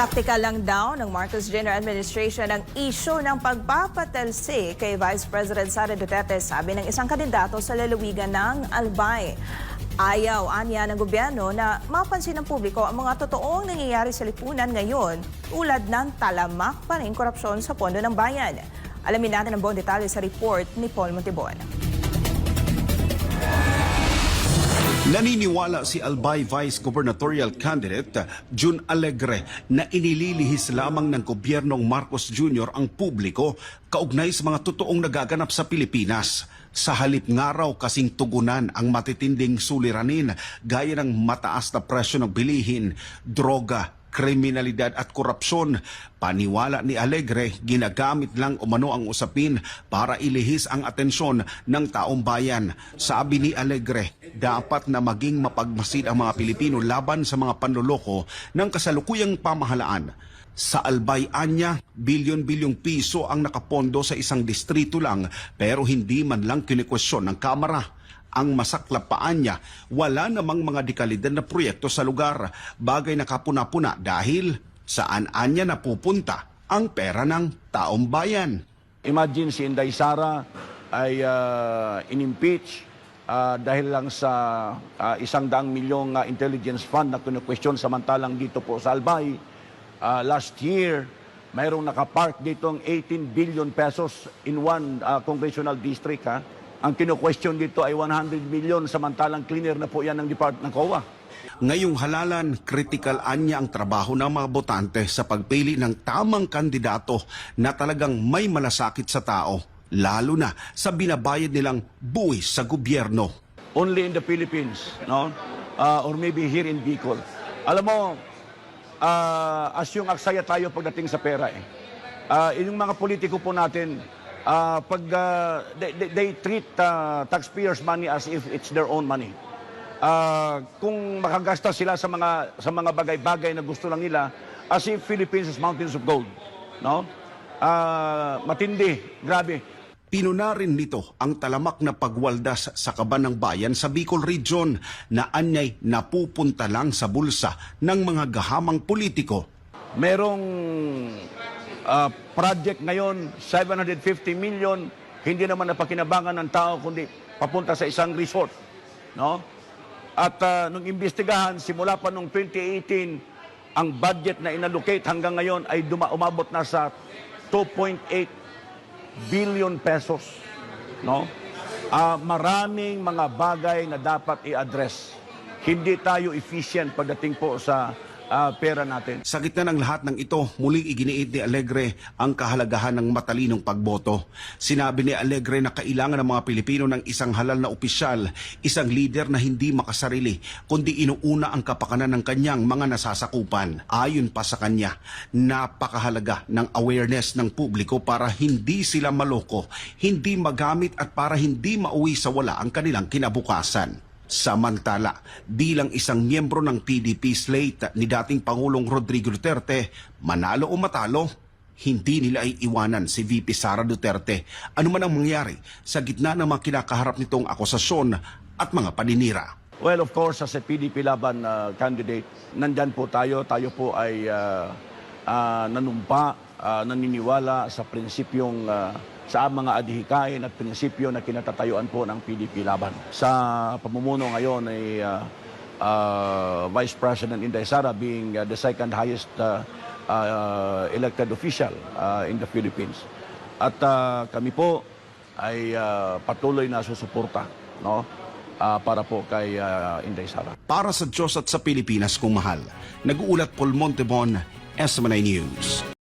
Taktikal lang daw ng Marcos Jr. Administration ang isyo ng pagpapatalsi kay Vice President Sara Duterte, sabi ng isang kandidato sa lalawigan ng Albay. Ayaw anya ng gobyerno na mapansin ng publiko ang mga totoong nangyayari sa lipunan ngayon tulad ng talamak pa rin korupsyon sa pondo ng bayan. Alamin natin ang buong detalye sa report ni Paul Montibon. Naniniwala si Albay Vice Gubernatorial Candidate June Alegre na inililihis lamang ng gobyernong Marcos Jr. ang publiko kaugnay sa mga totoong nagaganap sa Pilipinas. Sa halip nga raw kasing tugunan ang matitinding suliranin gaya ng mataas na presyo ng bilihin, droga, kriminalidad at korupsyon. Paniwala ni Alegre, ginagamit lang umano ang usapin para ilihis ang atensyon ng taong bayan. Sabi ni Alegre, dapat na maging mapagmasid ang mga Pilipino laban sa mga panloloko ng kasalukuyang pamahalaan. Sa Albay Anya, bilyon-bilyong piso ang nakapondo sa isang distrito lang pero hindi man lang kinikwestiyon ng Kamara ang masaklapaan niya, wala namang mga dekalidad na proyekto sa lugar. Bagay na kapuna-puna dahil saan anya napupunta ang pera ng taong bayan. Imagine si Inday Sara ay uh, inimpeach uh, dahil lang sa uh, isang daang milyong uh, intelligence fund na kinu-question samantalang dito po sa Albay. Uh, last year, mayroong nakapark dito ang 18 billion pesos in one uh, congressional district. Ha? Ang kinu-question dito ay 100 million samantalang cleaner na po yan ng Department ng COA. Ngayong halalan, kritikal anya ang trabaho ng mga botante sa pagpili ng tamang kandidato na talagang may malasakit sa tao, lalo na sa binabayad nilang buwis sa gobyerno. only in the Philippines, no? Uh, or maybe here in Bicol. Alam mo, uh, as yung aksaya tayo pagdating sa pera eh. Uh, yung mga politiko po natin, uh, pag uh, they, they, they treat uh, taxpayers' money as if it's their own money. Uh, kung makagasta sila sa mga sa mga bagay-bagay na gusto lang nila, as if Philippines is mountains of gold, no? Uh, matindi, grabe. Pinuna rin nito ang talamak na pagwaldas sa kaban ng bayan sa Bicol Region na anyay napupunta lang sa bulsa ng mga gahamang politiko. Merong ah, project ngayon, 750 million, hindi naman napakinabangan ng tao kundi papunta sa isang resort. No? At ah, nung imbestigahan, simula pa nung 2018, ang budget na inallocate hanggang ngayon ay duma umabot na sa 2.8 billion pesos. No? Ah, maraming mga bagay na dapat i-address. Hindi tayo efficient pagdating po sa ah, pera natin. Sa gitna ng lahat ng ito, muling iginiit ni Alegre ang kahalagahan ng matalinong pagboto. Sinabi ni Alegre na kailangan ng mga Pilipino ng isang halal na opisyal, isang leader na hindi makasarili, kundi inuuna ang kapakanan ng kanyang mga nasasakupan. Ayon pa sa kanya, napakahalaga ng awareness ng publiko para hindi sila maloko, hindi magamit at para hindi mauwi sa wala ang kanilang kinabukasan. Samantala, bilang isang miyembro ng PDP slate ni dating Pangulong Rodrigo Duterte, manalo o matalo, hindi nila ay iwanan si VP Sara Duterte. Ano man ang mangyari sa gitna ng mga kinakaharap nitong akusasyon at mga paninira. Well, of course, as a PDP Laban uh, candidate, nandyan po tayo. Tayo po ay uh, uh, nanumpa, uh, naniniwala sa prinsipyong uh, sa mga adhikain at prinsipyo na kinatatayuan po ng PDP Laban. Sa pamumuno ngayon ay uh, uh, Vice President Inday Sara being uh, the second highest uh, uh, elected official uh, in the Philippines. At uh, kami po ay uh, patuloy na susuporta no? Ah, para po kay ah, Inday Sara. Para sa Diyos at sa Pilipinas kung mahal, nag-uulat Paul Montebon, SMNI News.